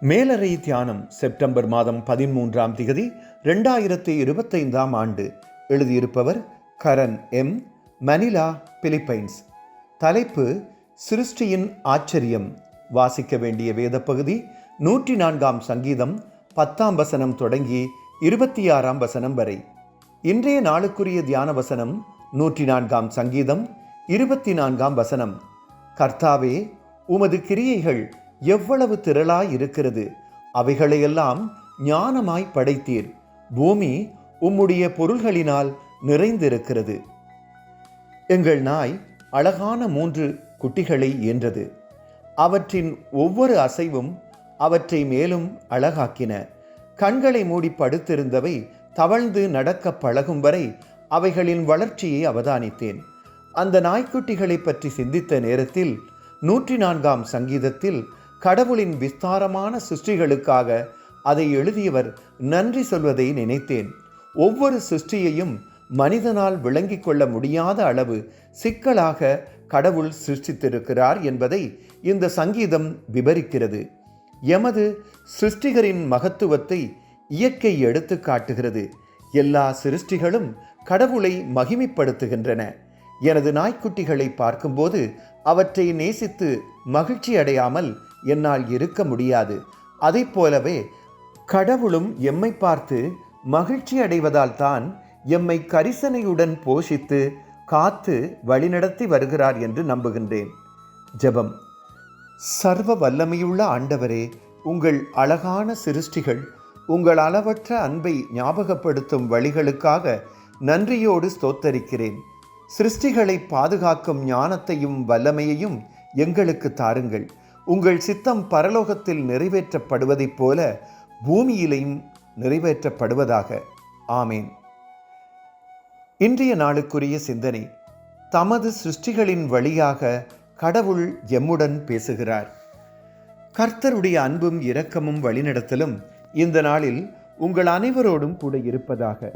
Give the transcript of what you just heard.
மேலறை தியானம் செப்டம்பர் மாதம் பதிமூன்றாம் திகதி ரெண்டாயிரத்தி இருபத்தைந்தாம் ஆண்டு. எழுதியிருப்பவர் கரண் எம். Manila Philippines. தலைப்பு சிருஷ்டியின் ஆச்சரியம். வாசிக்க வேண்டிய வேத பகுதி நூற்றி நான்காம் சங்கீதம் பத்தாம் வசனம் தொடங்கி இருபத்தி ஆறாம் வசனம் வரை. இன்றைய நாளுக்குரிய தியான வசனம் நூற்றி நான்காம் சங்கீதம் இருபத்தி நான்காம் வசனம். கர்த்தாவே உமது கிரியைகள் எவ்வளவு திரளாய் இருக்கிறது? அவைகளையெல்லாம் ஞானமாய் படைத்தீர். பூமி உம்முடைய பொருள்களினால் நிறைந்திருக்கிறது. எங்கள் நாய் அழகான மூன்று குட்டிகளை ஈன்றது அவற்றின் ஒவ்வொரு அசைவும் அவற்றை மேலும் அழகாக்கின. கண்களை மூடி படுத்திருந்தவை தவழ்ந்து நடக்க பழகும் வரை அவைகளின் வளர்ச்சியை அவதானித்தேன். அந்த நாய்க்குட்டிகளை பற்றி சிந்தித்த நேரத்தில் நூற்றி நான்காம் சங்கீதத்தில் கடவுளின் விஸ்தாரமான சிருஷ்டிகளுக்காக அதை எழுதியவர் நன்றி சொல்வதை நினைத்தேன். ஒவ்வொரு சிருஷ்டியையும் மனிதனால் விளங்கிக் கொள்ள முடியாத அளவு சிக்கலாக கடவுள் சிருஷ்டித்திருக்கிறார் என்பதை இந்த சங்கீதம் விவரிக்கிறது எமது சிருஷ்டிகரின் மகத்துவத்தை இயற்கை எடுத்து காட்டுகிறது. எல்லா சிருஷ்டிகளும் கடவுளை மகிமைப்படுத்துகின்றன. எனது நாய்க்குட்டிகளை பார்க்கும்போது அவற்றை நேசித்து மகிழ்ச்சி அடையாமல் என்னால் இருக்க முடியாது. அதைப் போலவே கடவுளும் எம்மை பார்த்து மகிழ்ச்சி அடைவதால் தான் எம்மை கரிசனையுடன் போஷித்து காத்து வழிநடத்தி வருகிறார் என்று நம்புகின்றேன். ஜெபம். சர்வ வல்லமையுள்ள ஆண்டவரே உங்கள் அழகான சிருஷ்டிகள் உங்கள் அளவற்ற அன்பை ஞாபகப்படுத்தும் வழிகளுக்காக நன்றியோடு ஸ்தோத்தரிக்கிறேன். சிருஷ்டிகளை பாதுகாக்கும் ஞானத்தையும் வல்லமையையும் எங்களுக்கு தாருங்கள். உங்கள் சித்தம் பரலோகத்தில் நிறைவேற்றப்படுவதைப் போல பூமியிலையும் நிறைவேற்றப்படுவதாக. ஆமேன். இன்றைய நாளுக்குரிய சிந்தனை தமது சிருஷ்டிகளின் வழியாக கடவுள் எம்முடன் பேசுகிறார். கர்த்தருடைய அன்பும் இரக்கமும் வழிநடத்தலும் இந்த நாளில் உங்கள் அனைவரோடும் கூட இருப்பதாக.